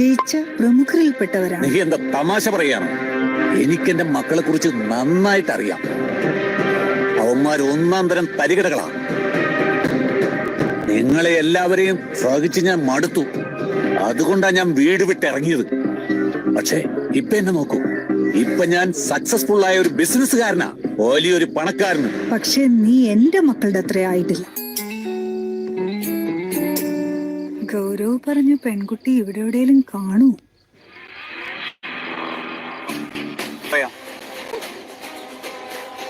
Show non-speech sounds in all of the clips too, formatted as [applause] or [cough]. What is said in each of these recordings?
ജയിച്ച പ്രമുഖരിൽപ്പെട്ടവരാണ്. നീ എന്താ തമാശ പറയാണ് എനിക്ക് എന്റെ മക്കളെ കുറിച്ച് നന്നായിട്ട് അറിയാം. അവന്മാർ ഒന്നാം തരം തരികടകളാണ്. നിങ്ങളെ എല്ലാവരെയും സഹിച്ച് ഞാൻ മടുത്തു. അതുകൊണ്ടാ ഞാൻ വീട് വിട്ടിറങ്ങിയത് പക്ഷേ ഇപ്പൊ എന്നെ നോക്കൂ. ഇപ്പൊ ഞാൻ സക്സസ്ഫുൾ ആയ ഒരു ബിസിനസ്സുകാരനാ വലിയൊരു പണക്കാരന്. പക്ഷെ നീ എന്റെ മക്കളുടെ അത്ര ആയിട്ടില്ല. പറഞ്ഞു പെൺകുട്ടി ഇവിടെ എവിടെയെങ്കിലും കാണൂ.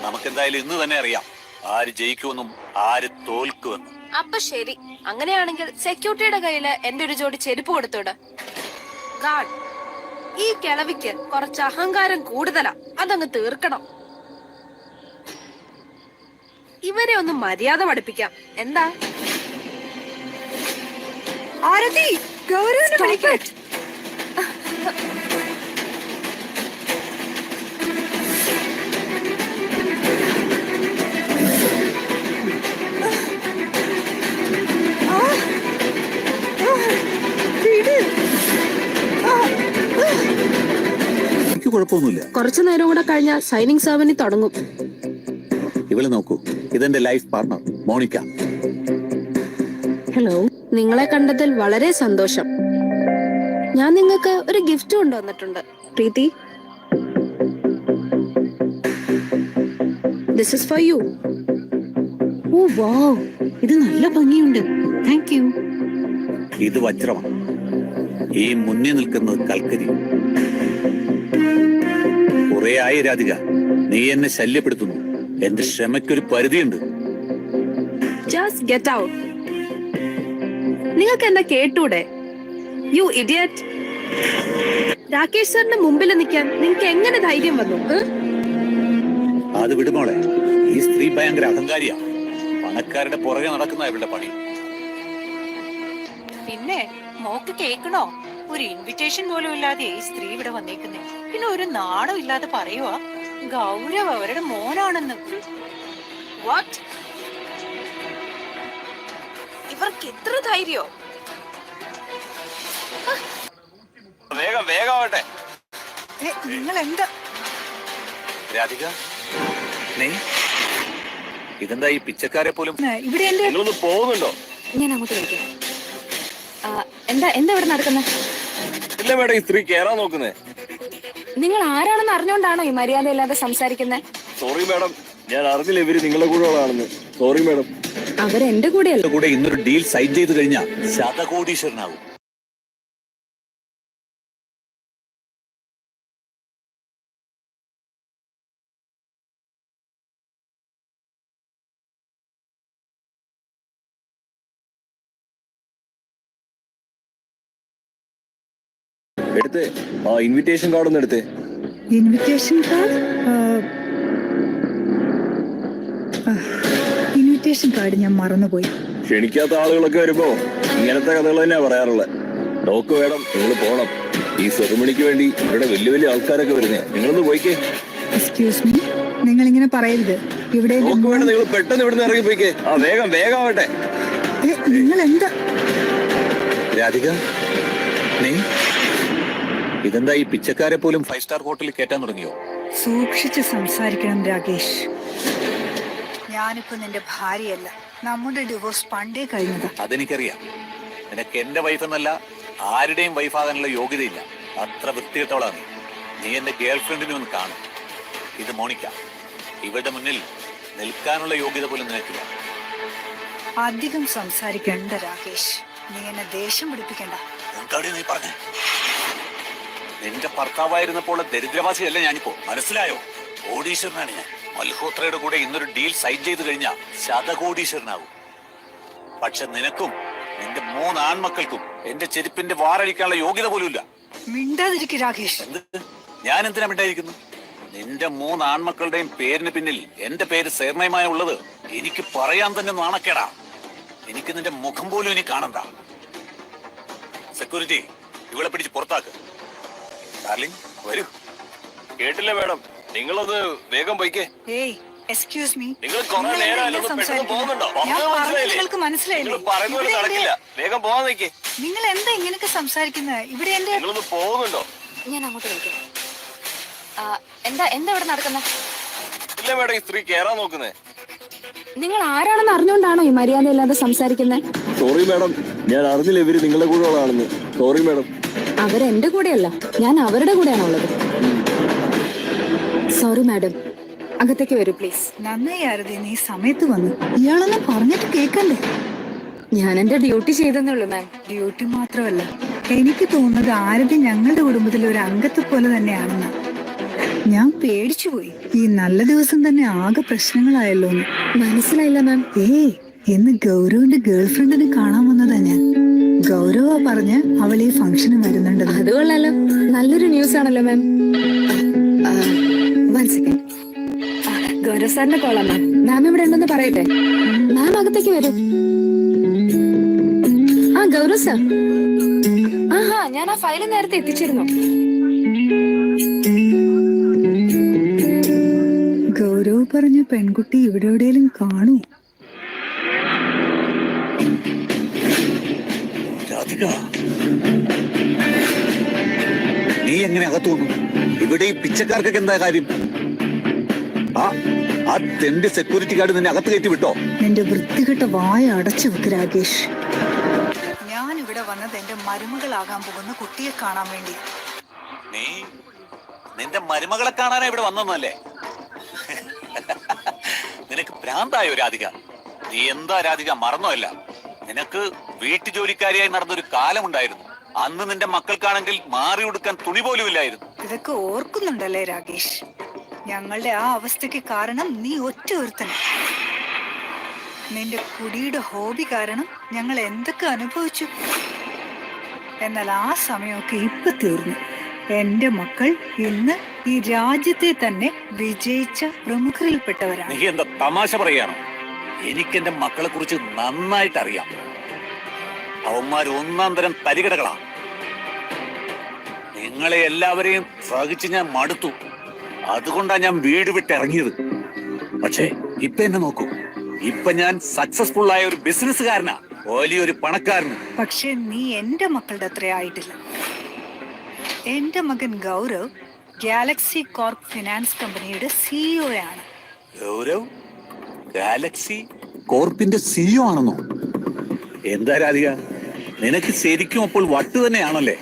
നമുക്കെന്തായാലും ഇന്ന് തന്നെ അറിയാം. ആര് ജയിക്കുമെന്നും ആര് തോൽക്കുമെന്നും. അപ്പൊ ശരി. അങ്ങനെയാണെങ്കിൽ സെക്യൂരിറ്റിയുടെ കയ്യിൽ എന്റെ ഒരു ജോഡി ചെരുപ്പ് കൊടുത്തോട്. ഗാഡ് ഈ കിളവിക്ക് കുറച്ച് അഹങ്കാരം കൂടുതലാ. അതങ്ങ് തീർക്കണം. ഇവരെ ഒന്ന് മര്യാദ പഠിപ്പിക്കാം. എന്താ? ആരതി ഗൗരവിനെ കുഴപ്പമൊന്നുമില്ല. കുറച്ചു നേരം കൂടെ കഴിഞ്ഞാൽ സൈനിങ് സെവനി തുടങ്ങും. ഇവളെ നോക്കൂ. ഇതെന്റെ ലൈഫ് പാർട്ണർ മോണിക്ക. ഹലോ നിങ്ങളെ കണ്ടതിൽ വളരെ സന്തോഷം. ഞാൻ നിങ്ങൾക്ക് ഒരു ഗിഫ്റ്റ് കൊണ്ടുവന്നിട്ടുണ്ട്. Preethi. This is for you oh wow ഇത് നല്ല ഭംഗിയുണ്ട്. താങ്ക് യു ഇത് വജ്രമാണ്. ഈ മുന്നിൽ നിൽക്കുന്നത് കൽക്കരി. കുറെ ആയി രാധിക. നീ എന്നെ ശല്യപ്പെടുത്തുന്നു. എന്റെ ക്ഷമയ്ക്കൊരു പരിധിയുണ്ട്. ജസ്റ്റ് ഗെറ്റ് ഔട്ട് നിങ്ങൾക്ക് എന്നെ കേട്ടൂടെ? യു ഇഡിയറ്റ് രാകേഷ് സാറിന്റെ മുമ്പിൽ നിൽക്കാൻ നിങ്ങൾക്ക് എങ്ങനെ ധൈര്യം വന്നു? അത് വിടുമോളെ ഈ സ്ത്രീ ഭയങ്കര അഹങ്കാരിയാ. പണക്കാരുടെ പുറകെ നടക്കുന്ന ഇവളുടെ പണി. പിന്നെ മോക്ക് കേക്കണോ ഒരു ഇൻവിറ്റേഷൻ പോലും ഇല്ലാതെ ഈ സ്ത്രീ ഇവിടെ വന്നേക്കുന്നേ. പിന്നെ ഒരു നാണം ഇല്ലാതെ പറയുവാ. ഗൗരവ് അവരുടെ മോനാണെന്ന്. What? ഇവർക്ക് എത്ര ധൈര്യോ? വേഗം വേഗമാവട്ടെ നിങ്ങൾ എന്താ രാധിക നീ? ഇതെന്താ ഈ പിച്ചക്കാരെ പോലും ഇവിടെ എന്റെ നിങ്ങളൊന്ന് പോകുന്നുണ്ടോ? ഞാൻ അങ്ങോട്ട് വിളിക്കാം. ആ, എന്താ എന്താ ഇവിടെ നടക്കുന്നത് ഇല്ല മേഡം ഈ സ്ത്രീ കേറാൻ നോക്കുന്നേ. നിങ്ങൾ ആരാണെന്ന് അറിഞ്ഞുകൊണ്ടാണോ ഈ മര്യാദ ഇല്ലാതെ സംസാരിക്കുന്നത് സോറി മാഡം ഞാൻ അറിഞ്ഞില്ല ഇവർ നിങ്ങളെ കൂടെ ഉള്ളതാണെന്ന് സോറി മാഡം അവരെന്റെ കൂടെയല്ല. കൂടെ ഇന്നൊരു ഡീൽ സൈൻ ചെയ്ത് കഴിഞ്ഞാൽ ശതകോടീശ്വരനാകും എടുത്തേ. ആ ഇൻവിറ്റേഷൻ കാർഡ് ഒന്ന് എടുത്തേ. ഇൻവിറ്റേഷൻ കാർഡ് ഇൻവിറ്റേഷൻ കാർഡ് ഞാൻ മറന്നുപോയി. ക്ഷണിക്കാത്ത ആളുകളൊക്കെ വരുമ്പോ ഇങ്ങനത്തെ കഥകൾ തന്നെയാ പറയാറുള്ളത് നോക്ക് വേണം നിങ്ങൾ പോണം. ഈ സെറിമണിക്ക് വേണ്ടി ഇവിടെ വലിയ വലിയ ആൾക്കാരൊക്കെ വരുന്നേ. നിങ്ങളൊന്ന് പോയിക്കേ. എക്സ്ക്യൂസ് മീ നിങ്ങൾ ഇങ്ങനെ പറയരുത്. ഇവിടെ വേണം നിങ്ങൾ പെട്ടെന്ന് ഇവിടുന്ന് ഇറങ്ങി പോയിക്കേ. ആ വേഗം വേഗം ആവട്ടെ. നിങ്ങൾ എന്താ രാധിക നീ? ഇതെന്താ ഈ പിച്ചക്കാരെ പോലും ഫൈവ് സ്റ്റാർ ഹോട്ടലിൽ കയറ്റാൻ തുടങ്ങിയോ? സൂക്ഷിച്ച് സംസാരിക്കണം രാകേഷ്. ഞാനിപ്പോ നിന്റെ ഭാര്യയല്ല. നമ്മുടെ ഡിവോഴ്സ് പണ്ടേ കഴിഞ്ഞത്. അതെനിക്കറിയാം. നിനക്ക് എന്റെ വൈഫ് എന്നല്ല ആരുടെയും വൈഫാകാനുള്ള യോഗ്യതയില്ല. അത്ര വൃത്തികെട്ടവളാ നീ. നീ എന്റെ ഗേൾഫ്രണ്ടിനെ ഒന്ന് കാണും. ഇത് മോണിക്ക ഇവരുടെ മുന്നിൽ നിൽക്കാനുള്ള യോഗ്യത പോലും നിനക്കില്ല. അധികം സംസാരിക്കണ്ട രാകേഷ്. നീ എന്നെ ദേഷ്യം പിടിപ്പിക്കണ്ട. എന്താടി നീ പറഞ്ഞേ? നിന്റെ ഭർത്താവായിരുന്നപ്പോൾ ദരിദ്രവാസിയല്ല ഞാനിപ്പോ. മനസ്സിലായോ? ഓഡീശ്വരനാണ് ഞാൻ. മൽഹോത്രയുടെ കൂടെ ഇന്നൊരു ഡീൽ സൈൻ ചെയ്ത് കഴിഞ്ഞാൽ ശതകോടീശ്വരനാകും പക്ഷെ നിനക്കും നിന്റെ മൂന്ന് ആൺമക്കൾക്കും എന്റെ ചെരുപ്പിന്റെ വാറഴിക്കാനുള്ള യോഗ്യത പോലും ഇല്ല മിണ്ടാതിരിക്ക് രാകേഷ്. എന്ത്? ഞാൻ എന്തിനാ മിണ്ടായിരിക്കുന്നു? നിന്റെ മൂന്ന് ആൺമക്കളുടെയും പേരിന് പിന്നിൽ എന്റെ പേര് സേർണയമായ ഉള്ളത് എനിക്ക് പറയാൻ തന്നെ നാണക്കേടാ. എനിക്ക് നിന്റെ മുഖം പോലും ഇനി കാണണ്ട. സെക്യൂരിറ്റി ഇവളെ പിടിച്ച് പുറത്താക്ക്. ഡാർലിംഗ് വരൂ. കേട്ടില്ല മേഡം. നിങ്ങളൊന്ന് വേഗം പോയിക്കേ. ഏയ് എക്സ്ക്യൂസ് മീ നിങ്ങൾ കുറെ നേരമല്ലോ പെട്ടെന്ന് പോകുന്നുണ്ടോ? നിങ്ങൾക്ക് മനസ്സിലായില്ലേ? പറയുന്നത് നടക്കില്ല. വേഗം പോവാൻ നിൽക്കേ നിങ്ങൾ എന്താ ഇങ്ങനെയൊക്കെ സംസാരിക്കുന്നത് ഇവിടെ എന്റെ നിങ്ങളൊന്ന് പോകുന്നുണ്ടോ? ഞാൻ അങ്ങോട്ട് വിളിക്കാം. ആ, എന്താ എന്താ ഇവിടെ നടക്കുന്നത് ഇല്ല മേഡം ഈ സ്ത്രീ കേറാൻ നോക്കുന്നേ. നിങ്ങൾ ആരാണെന്ന് അറിഞ്ഞുകൊണ്ടാണോ ഈ മര്യാദ ഇല്ലാതെ സംസാരിക്കുന്നത് സോറി മാഡം ഞാൻ അറിഞ്ഞില്ല ഇവർ നിങ്ങളുടെ കൂടെ ഉള്ളതാണെന്ന് സോറി മാഡം അവരെന്റെ കൂടെയല്ല. ഞാൻ അവരുടെ കൂടെയാണുള്ളത്. സോറി മാഡം അകത്തേക്ക് വരൂ പ്ലീസ് നന്നായി ആരതി നീ സമയത്ത് വന്നു. ഇയാളെല്ലാം പറഞ്ഞിട്ട് കേൾക്കണ്ടേ ഞാൻ എന്റെ ഡ്യൂട്ടി ചെയ്തെന്നുള്ളൂ മാം ഡ്യൂട്ടി മാത്രമല്ല എനിക്ക് തോന്നുന്നത് ആരതി ഞങ്ങളുടെ കുടുംബത്തിലെ ഒരു അംഗത്തെ പോലെ തന്നെയാണെന്ന്. ഞാൻ പേടിച്ചുപോയി ഈ നല്ല ദിവസം തന്നെ ആകെ പ്രശ്നങ്ങളായല്ലോ മനസ്സിലായില്ല മാം ഏയ് ഇന്ന് ഗൗരവിന്റെ ഗേൾഫ്രണ്ടിനെ കാണാൻ വന്നതാ ഞാൻ. ഗൗരവ പറഞ്ഞ് അവൾ ഈ ഫംഗ്ഷന് വരുന്നുണ്ടെന്ന്. അതുകൊള്ളാലോ നല്ലൊരു ന്യൂസ് ആണല്ലോ മാം വൺ സെക്കൻഡ് ഗൗരവ് സാറിന്റെ കോളാ മാം മാം ഇവിടെ ഉണ്ടെന്ന് പറയട്ടെ. മാം അകത്തേക്ക് വരൂ. ആ ഗൗരവ് സാർ. ആഹാ ഞാൻ ആ ഫയൽ നേരത്തെ എത്തിച്ചിരുന്നു. ഗൗരവ് പറഞ്ഞ പെൺകുട്ടി ഇവിടെ എവിടെയെങ്കിലും കാണൂ. നീ എങ്ങനെ അകത്തു വന്നു? ഇവിടെ ഈ പിച്ചക്കാർക്കൊക്കെ എന്താ കാര്യം? ആ തെണ്ടി സെക്യൂരിറ്റി ഗാർഡ് നിന്നെ അകത്ത് കയറ്റി വിട്ടോ? നിന്റെ വൃത്തികെട്ട വായ അടച്ചു വെക്ക് രാകേഷ്. ഞാൻ ഇവിടെ വന്നത് എന്റെ മരുമകളാകാൻ പോകുന്ന കുട്ടിയെ കാണാൻ വേണ്ടി. നീ നിന്റെ മരുമകളെ കാണാനാ ഇവിടെ വന്നല്ലേ നിനക്ക് ഭ്രാന്തായോ രാധിക? നീ എന്താ രാധിക മറന്നോല്ല നിനക്ക് വീട്ടു ജോലിക്കാരിയായി നടന്നൊരു കാലമുണ്ടായിരുന്നു. അന്ന് നിന്റെ മക്കൾക്കാണെങ്കിൽ മാറി ഉടുക്കാൻ തുണി പോലും ഇല്ലായിരുന്നു ഇതൊക്കെ ഓർക്കുന്നുണ്ടല്ലേ രാകേഷ്? ഞങ്ങളുടെ ആ അവസ്ഥയ്ക്ക് കാരണം നീ ഒറ്റ ഒരുത്തൻ നിന്റെ കുടിയുടെ ഹോബി കാരണം ഞങ്ങൾ എന്തൊക്കെ അനുഭവിച്ചു. എന്നാൽ ആ സമയമൊക്കെ ഇപ്പൊ തീർന്നു. എന്റെ മക്കൾ ഇന്ന് ഈ രാജ്യത്തെ തന്നെ വിജയിച്ച പ്രമുഖരിൽപ്പെട്ടവരാണ്. നീ എന്താ തമാശ പറയാണ് എനിക്ക് എന്റെ മക്കളെ കുറിച്ച് നന്നായിട്ട് അറിയാം. അവന്മാർ ഒന്നാം തരം തരികിടകളാ. നിങ്ങളെ എല്ലാവരെയും സഹിച്ച് ഞാൻ മടുത്തു. അതുകൊണ്ടാ ഞാൻ വീട് വിട്ടിറങ്ങിയത്. പക്ഷേ ഇപ്പൊ എന്നെ നോക്കൂ. ഇപ്പൊ ഞാൻ സക്സസ്ഫുൾ ആയ ഒരു ബിസിനസ്സുകാരനാ വലിയൊരു പണക്കാരൻ പക്ഷെ നീ എന്റെ മക്കളുടെ അത്ര ആയിട്ടില്ല. എന്റെ മകൻ ഗൗരവ് ഗാലക്സി കോർപ്പ് ഫിനാൻസ് കമ്പനിയുടെ സിഇഒ ആണ്. ഗൗരവ്? ഗാലക്സി കോർപ്പിന്റെ സിഇഒ ആണെന്നോ? എന്താ രാധിക? നിനക്ക് ശരിക്കും അപ്പോൾ വട്ട് തന്നെയാണല്ലേ?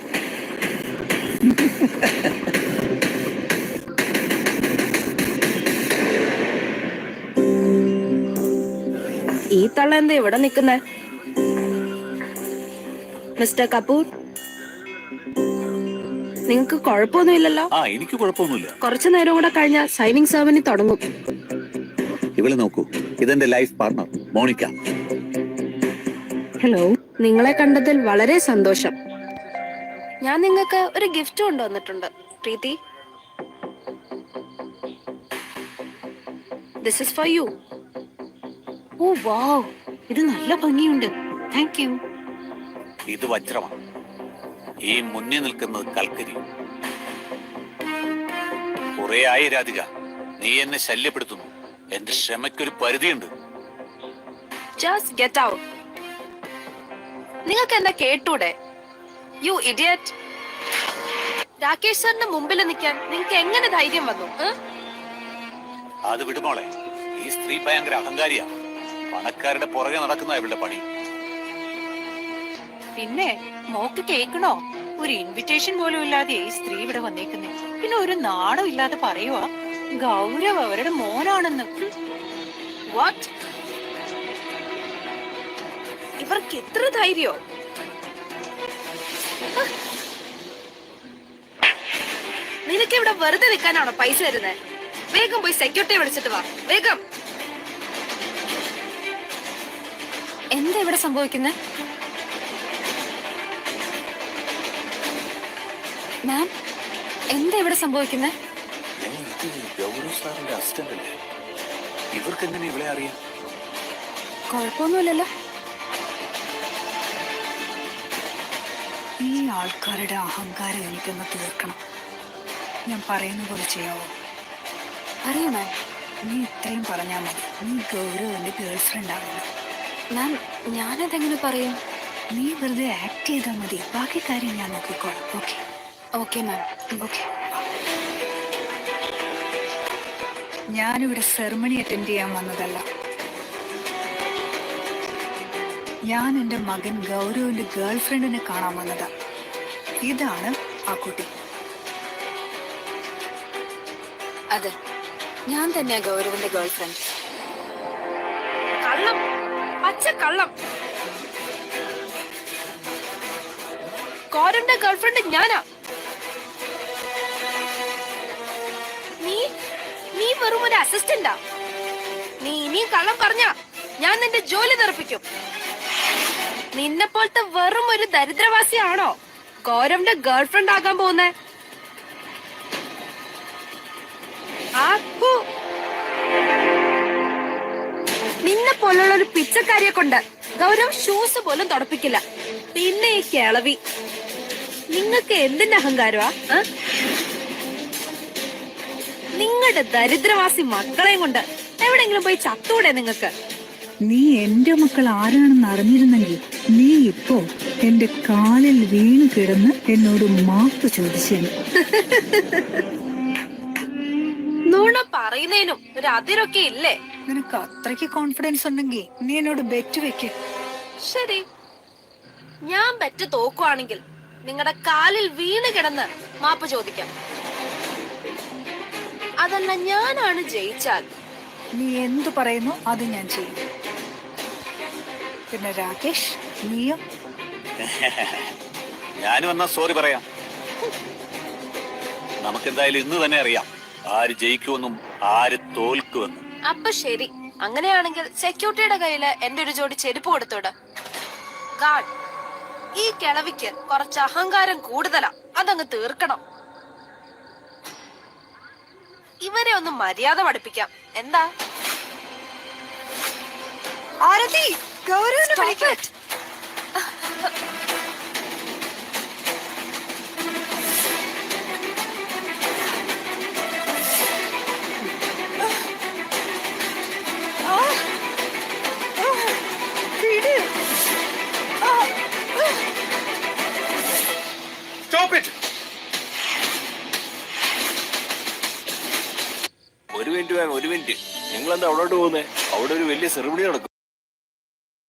ഈ തള്ള എന്താ ഇവിടെ നിൽക്കുന്നത് മിസ്റ്റർ കപൂർ? നിങ്ങക്ക് കുഴപ്പമൊന്നുമില്ലല്ലോ? ആ എനിക്ക് കുഴപ്പമൊന്നുമില്ല. കുറച്ചു നേരം കൂടെ കഴിഞ്ഞാൽ സൈനിങ് സെവനി തുടങ്ങും. ഇവളെ നോക്കൂ. ഇതെന്റെ ലൈഫ് പാർട്ണർ മോണിക്ക. ഹലോ നിങ്ങളെ കണ്ടതിൽ വളരെ സന്തോഷം. ഞാൻ നിങ്ങൾക്ക് ഒരു ഗിഫ്റ്റ് കൊണ്ടുവന്നിട്ടുണ്ട് Preethi. This is for you oh wow. ഇത് നല്ല ഭംഗിയുണ്ട്. താങ്ക് യു ഇത് വജ്രമാണ്. ഈ മുന്നിൽ നിൽക്കുന്നത് കൽക്കരി. കുറെ ആയി രാധിക. നീ എന്നെ ശല്യപ്പെടുത്തുന്നു. എന്റെ ക്ഷമയ്ക്കൊരു പരിധിയുണ്ട്. ജസ്റ്റ് ഗെറ്റ് ഔട്ട് നിങ്ങൾക്ക് എന്താ കേട്ടൂടെ? യു ഇഡിയറ്റ് രാകേഷ് സാറിന്റെ മുമ്പിൽ നിൽക്കാൻ നിങ്ങൾക്ക് എങ്ങനെ ധൈര്യം വന്നു? അത് വിടുമോളെ ഈ സ്ത്രീ ഭയങ്കര അഹങ്കാരിയാ പണക്കാരുടെ പുറകെ നടക്കുന്ന ഇവളുടെ പണി. പിന്നെ മോക്ക് കേക്കണോ ഒരു ഇൻവിറ്റേഷൻ പോലും ഇല്ലാതെ ഈ സ്ത്രീ ഇവിടെ വന്നേക്കുന്നേ. പിന്നെ ഒരു നാണം ഇല്ലാതെ പറയുവാ? ഗൗരവ് അവരുടെ മോനാണെന്ന്. വാട്ട് ഇവർക്ക് എത്ര ധൈര്യോ? നിനക്ക് ഇവിടെ വെറുതെ നിൽക്കാനാണോ പൈസ തരുന്നത് വേഗം പോയി സെക്യൂരിറ്റി വിളിച്ചിട്ട് വാ. വേഗം. എന്താ ഇവിടെ സംഭവിക്കുന്നത് മാം എന്താ ഇവിടെ സംഭവിക്കുന്നത് ഗൗരവ് ഇവർക്ക് എങ്ങനെ അറിയാം? കുഴപ്പമൊന്നുമില്ലല്ലോ. ഈ ആൾക്കാരുടെ അഹങ്കാരം എനിക്കൊന്ന് തീർക്കണം. ഞാൻ പറയുന്ന പോലെ ചെയ്യാവോ? അറിയാം മാം. നീ ഇത്രയും പറഞ്ഞാൽ മതി. നീ ഗൗരവന്റെ ഗേൾ ഫ്രണ്ട് ആവില്ല മാം ഞാനതെങ്ങനെ പറയും? നീ വെറുതെ ആക്ട് ചെയ്താൽ മതി. ബാക്കി കാര്യം ഞാൻ നോക്കിക്കോളാം. ഓക്കെ ഓക്കെ മാം ഓക്കെ ഞാനിവിടെ സെറമണി അറ്റൻഡ് ചെയ്യാൻ വന്നതല്ല. ഞാൻ എന്റെ മകൻ ഗൗരവിന്റെ ഗേൾ ഫ്രണ്ടിനെ കാണാൻ വന്നതാ. ഇതാണ് ആ കുട്ടി. അതെ. ഞാൻ തന്നെയാ ഗൗരവിന്റെ ഗേൾ ഫ്രണ്ട് പച്ച കള്ളം. കോരന്റെ ഗേൾഫ്രണ്ട് ഞാനാ. നീ നീ വെറും ഒരു അസിസ്റ്റന്റാ. നീ ഇനിയും കള്ളം പറഞ്ഞ ഞാൻ നിന്റെ ജോലി തെറപ്പിക്കും നിന്നെ പോലത്തെ വെറും ഒരു ദരിദ്രവാസിയാണോ ഗൗരവന്റെ ഗേൾഫ്രണ്ട് ആകാൻ പോകുന്നേ? ആ. നിന്നെ പോലുള്ള ഒരു പിച്ചക്കാരിയെ കൊണ്ട് ഗൗരവ് ഷൂസ് പോലും തുടപ്പിക്കില്ല. പിന്നെ ഈ കിളവി. നിങ്ങൾക്ക് എന്തിന്റെ അഹങ്കാരമാ? നിങ്ങളുടെ ദരിദ്രവാസി മക്കളെയും കൊണ്ട് എവിടെങ്കിലും പോയി ചത്തൂടെ നിങ്ങൾക്ക്? നീ എന്റെ മക്കൾ ആരാണെന്ന് അറിഞ്ഞിരുന്നെങ്കിൽ നീ ഇപ്പോ എന്റെ കാലിൽ വീണ് കിടന്ന് എന്നോട് മാപ്പ് ചോദിച്ചേനെ. നുണ പറയുന്നതിനും ഒരു അതിരൊക്കെ ഇല്ലേ? നിനക്ക് അത്രയ്ക്ക് കോൺഫിഡൻസ് ഉണ്ടെങ്കിൽ നീ എന്നോട് ബെറ്റ് വെക്ക്. ശരി. ഞാൻ ബെറ്റ് തോക്കുവാണെങ്കിൽ നിങ്ങളുടെ കാലിൽ വീണ് കിടന്ന് മാപ്പ് ചോദിക്കാം. അതല്ല ഞാനാണ് ജയിച്ചാൽ. നീ എന്തു പറയുന്നു അത് ഞാൻ ചെയ്യും. പിന്നെ രാകേഷ് നീയോ? [laughs] ഞാനും എന്നാ സോറി പറയാം. നമുക്കെന്തായാലും ഇന്ന് തന്നെ അറിയാം. ആര് ജയിക്കുമെന്നും ആര് തോൽക്കുമെന്നും. അപ്പൊ ശരി. അങ്ങനെയാണെങ്കിൽ സെക്യൂരിറ്റിയുടെ കയ്യിൽ എന്റെ ഒരു ജോഡി ചെരുപ്പ് കൊടുത്തോട്. ഗാഡ് ഈ കിളവിക്ക് കുറച്ച് അഹങ്കാരം കൂടുതലാ. അതങ്ങ് തീർക്കണം. ഇവരെ ഒന്ന് മര്യാദ പഠിപ്പിക്കാം. എന്താ? ആരതി ഗൗരവനെ പോകുന്നേ അവിടെ ഒരു വലിയ സെറിമണി നടക്കും.